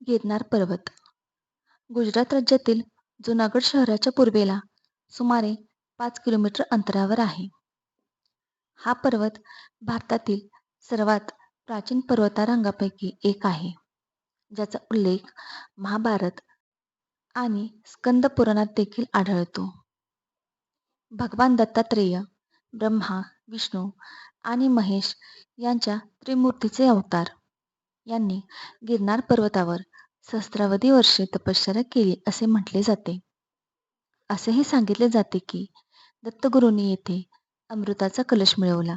गिरनार पर्वत. गुजरात राज्यातील जुनागड शहराच्या पूर्वेला सुमारे पाच किलोमीटर अंतरावर आहे. हा पर्वत भारतातील सर्वात प्राचीन पर्वतारांगापैकी एक आहे ज्याचा उल्लेख महाभारत आणि स्कंद पुराणात देखील आढळतो. भगवान दत्तात्रेय ब्रह्मा विष्णू आणि महेश यांच्या त्रिमूर्तीचे अवतार यांनी गिरनार पर्वतावर सहस्रावधी वर्षे तपश्चर्या केली असे म्हटले जाते. असेही सांगितले जाते की दत्तगुरूंनी येथे अमृताचा कलश मिळवला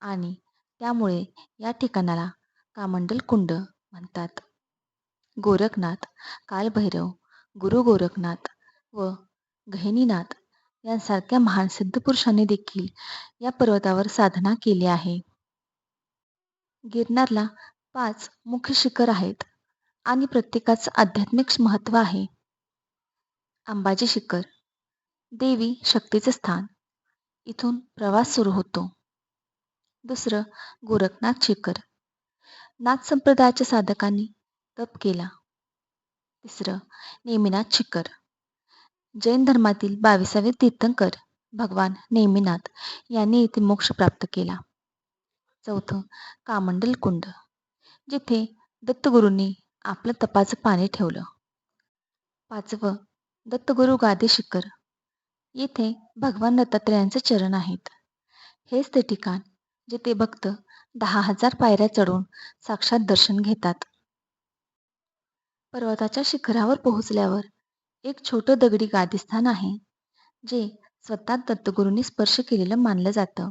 आणि त्यामुळे या ठिकाणाला कामंडल कुंड म्हणतात. गोरखनाथ कालभैरव गुरु गोरखनाथ व गहिनीनाथ यांसारख्या महान सिद्धपुरुषांनी देखील या पर्वतावर साधना केली आहे. गिरनारला पाच मुख्य शिखर आहेत. आणि प्रत्येकाचं आध्यात्मिक महत्त्व आहे. अंबाजी शिखर देवी शक्तीचे स्थान. इथून प्रवास सुरू होतो. दुसरं गोरखनाथ शिखर. नाथ संप्रदायाच्या साधकांनी तप केला. तिसरं नेमिनाथ शिखर. जैन धर्मातील बावीसावे तीर्थंकर भगवान नेमिनाथ यांनी इथे मोक्ष प्राप्त केला. चौथं कामंडल कुंड जिथे दत्तगुरूंनी आपलं तपाचं पाणी ठेवलं. पाचवं दत्तगुरू गादी शिखर. येथे भगवान दत्तात्रेयांचे चरण आहेत. हेच ते ठिकाण जिथे भक्त दहा हजार पायऱ्या चढून साक्षात दर्शन घेतात. पर्वताच्या शिखरावर पोहोचल्यावर एक छोटं दगडी गादीस्थान आहे जे स्वतः दत्तगुरूंनी स्पर्श केलेलं मानलं जातं.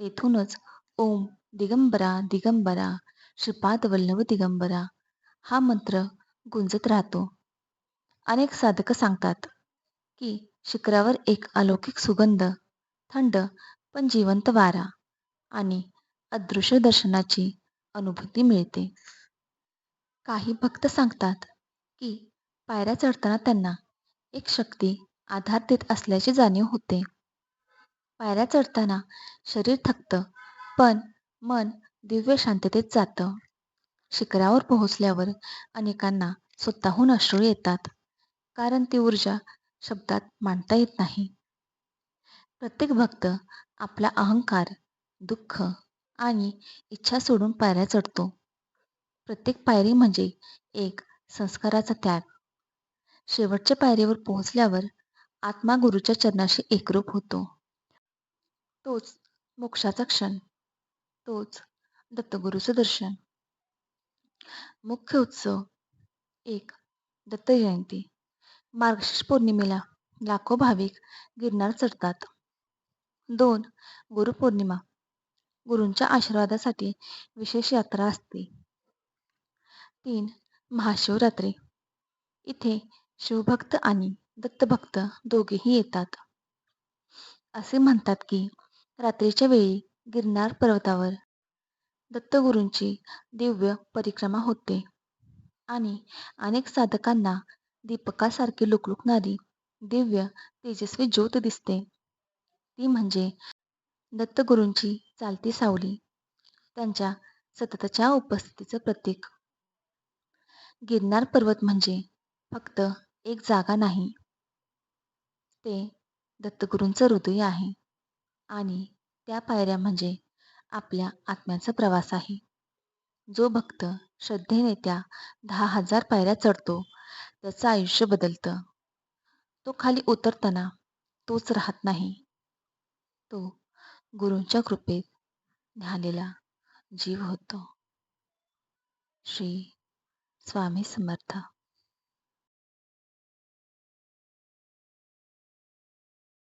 तेथूनच ओम दिगंबरा दिगंबरा श्रीपाद वल्लभ दिगंबरा हा मंत्र गुंजत राहतो. अनेक साधक सांगतात की शिखरावर एक अलौकिक सुगंध थंड पण जिवंत वारा आणि अदृश्य दर्शनाची अनुभूती मिळते. काही भक्त सांगतात की पायऱ्या चढताना त्यांना एक शक्ती आधार देत असल्याची जाणीव होते. पायऱ्या चढताना शरीर थकतं पण मन दिव्य शांततेत जातं. शिखरावर पोहोचल्यावर अनेकांना स्वतःहून अश्रू येतात कारण ती ऊर्जा शब्दात मांडता येत नाही. प्रत्येक भक्त आपला अहंकार दुःख आणि इच्छा सोडून पायऱ्या चढतो. प्रत्येक पायरी म्हणजे एक संस्काराचा त्याग. शेवटच्या पायरीवर पोहोचल्यावर आत्मा गुरुच्या चरणाशी एकरूप होतो. तोच मोक्षाचा क्षण तोच दत्तगुरूचं दर्शन. मुख्य उत्सव एक दत्त जयंती. मार्गशीर्ष पौर्णिमेला लाखो भाविक गिरनार चढतात. दोन गुरुपौर्णिमा गुरूंच्या आशीर्वादासाठी विशेष यात्रा असते. तीन महाशिवरात्री. इथे शिवभक्त आणि दत्तभक्त दोघेही येतात. असे म्हणतात की रात्रीच्या वेळी गिरनार पर्वतावर दत्तगुरूंची दिव्य परिक्रमा होते. आणि अनेक साधकांना दीपकासारखी लुकलुकणारी दिव्य तेजस्वी ज्योत दिसते. ती म्हणजे दत्तगुरूंची चालती सावली त्यांच्या सततच्या उपस्थितीचं प्रतीक. गिरनार पर्वत म्हणजे फक्त एक जागा नाही ते दत्तगुरूंचं हृदय आहे. आणि त्या पायऱ्या म्हणजे आपल्या आत्म्याचा प्रवास आहे. जो भक्त श्रद्धेने त्या दहा हजार पायऱ्या चढतो त्याचं आयुष्य बदलतं. तो खाली उतरताना तोच राहत नाही. तो गुरूंच्या कृपेत न्यालेला जीव होतो. श्री स्वामी समर्थ.